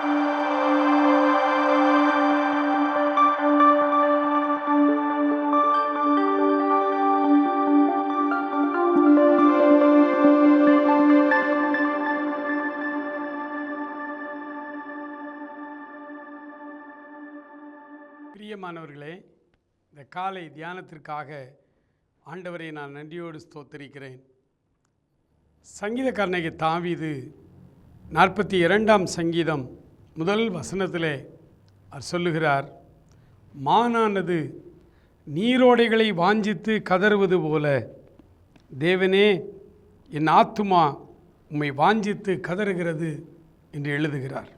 பிரியமானவர்களே இந்த காலை தியானத்திற்காக ஆண்டவரை நான் நன்றியோடு ஸ்தோத்தரிக்கிறேன். சங்கீத கர்ணகி தாவிது நாற்பத்தி இரண்டாம் சங்கீதம். முதல் வசனத்திலே அவர் சொல்லுகிறார் மானானது நீரோடைகளை வாஞ்சித்து கதறுவது போல. தேவனே என் ஆத்துமா உம்மை வாஞ்சித்து கதறுகிறது என்று எழுதுகிறார்.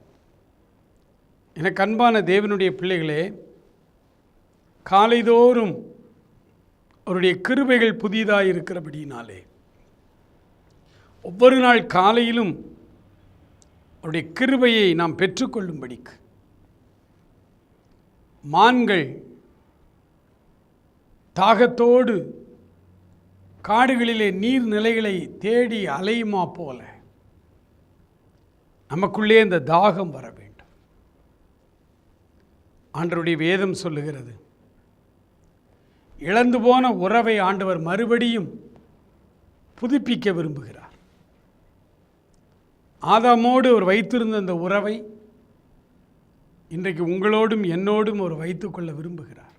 எனக்கு அன்பான தேவனுடைய பிள்ளைகளே காலைதோறும் அவருடைய கிருபைகள் புதிதாக இருக்கிறபடினாலே ஒவ்வொரு நாள் காலையிலும் அவருடைய கிருபையை நாம் பெற்றுக்கொள்ளும்படிக்கு. மான்கள் தாகத்தோடு காடுகளிலே நீர்நிலைகளை தேடி அலையுமா போல நமக்குள்ளே இந்த தாகம் வர வேண்டும். ஆண்டருடைய வேதம் சொல்லுகிறது இழந்து போன உறவை ஆண்டவர் மறுபடியும் புதுப்பிக்க விரும்புகிறார். ஆதாமோடு அவர் வைத்திருந்த அந்த உறவை இன்றைக்கு உங்களோடும் என்னோடும் அவர் வைத்துக்கொள்ள விரும்புகிறார்.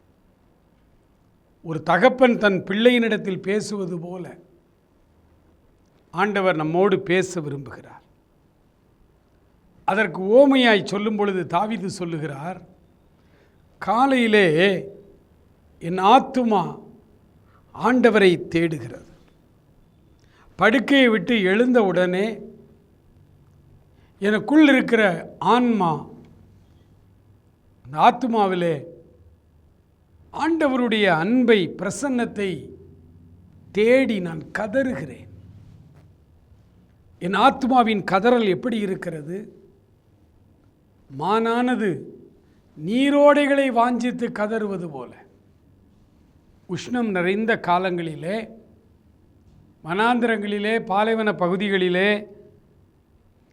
ஒரு தகப்பன் தன் பிள்ளையினிடத்தில் பேசுவது போல ஆண்டவர் நம்மோடு பேச விரும்புகிறார். அதற்கு ஓமையாய் சொல்லும் பொழுது தாவிது சொல்லுகிறார் காலையிலே என் ஆத்துமா ஆண்டவரை தேடுகிறது. படுக்கையை விட்டு எழுந்த உடனே எனக்குள் இருக்கிற ஆன்மா அந்த ஆத்மாவிலே ஆண்டவருடைய அன்பை பிரசன்னத்தை தேடி நான் கதறுகிறேன். என் ஆத்மாவின் கதறல் எப்படி இருக்கிறது? மானானது நீரோடைகளை வாஞ்சித்து கதறுவது போல. உஷ்ணம் நிறைந்த காலங்களிலே வனாந்திரங்களிலே பாலைவன பகுதிகளிலே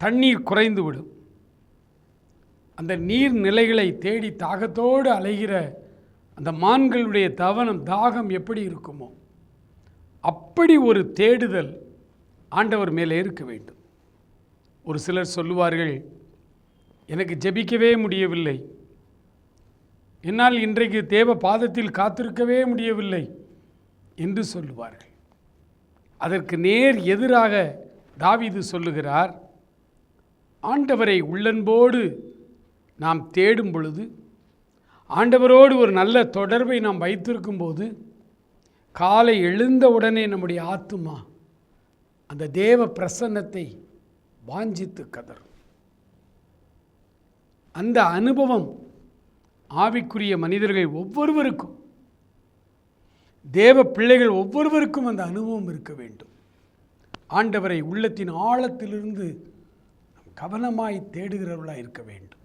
தண்ணீர் குறைந்துவிடும் அந்த நீர்நிலைகளை தேடி தாகத்தோடு அலைகிற அந்த மான்களுடைய தவனம் தாகம் எப்படி இருக்குமோ அப்படி ஒரு தேடுதல் ஆண்டவர் மேலே இருக்க வேண்டும். ஒரு சிலர் சொல்லுவார்கள் எனக்கு ஜெபிக்கவே முடியவில்லை. என்னால் இன்றைக்கு தேவ பாதத்தில் காத்திருக்கவே முடியவில்லை என்று சொல்லுவார்கள். அதற்கு நேர் எதிராக தாவிது சொல்லுகிறார் ஆண்டவரை உள்ளன்போடு நாம் தேடும் பொழுது ஆண்டவரோடு ஒரு நல்ல தொடர்பை நாம் வைத்திருக்கும் போது காலை எழுந்த உடனே நம்முடைய ஆத்துமா அந்த தேவ பிரசன்னத்தை வாஞ்சித்து கதறும். அந்த அனுபவம் ஆவிக்குரிய மனிதர்கள் ஒவ்வொருவருக்கும் தேவ பிள்ளைகள் ஒவ்வொருவருக்கும் அந்த அனுபவம் இருக்க வேண்டும். ஆண்டவரை உள்ளத்தின் ஆழத்திலிருந்து கவனமாய் தேடுகிறவர்களாக இருக்க வேண்டும்.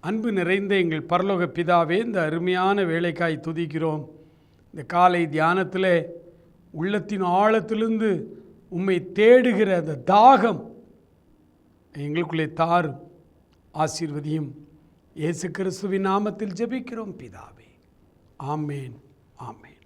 அன்பு நிறைந்த எங்கள் பரலோக பிதாவே இந்த அருமையான வேலைக்காய் துதிக்கிறோம். இந்த காலை தியானத்தில் உள்ளத்தின் ஆழத்திலிருந்து உம்மை தேடுகிற அந்த தாகம் எங்களுக்குள்ளே தாரும். ஆசீர்வதியும் இயேசு கிறிஸ்துவின் நாமத்தில் ஜெபிக்கிறோம் பிதாவே. ஆமேன் ஆமேன்.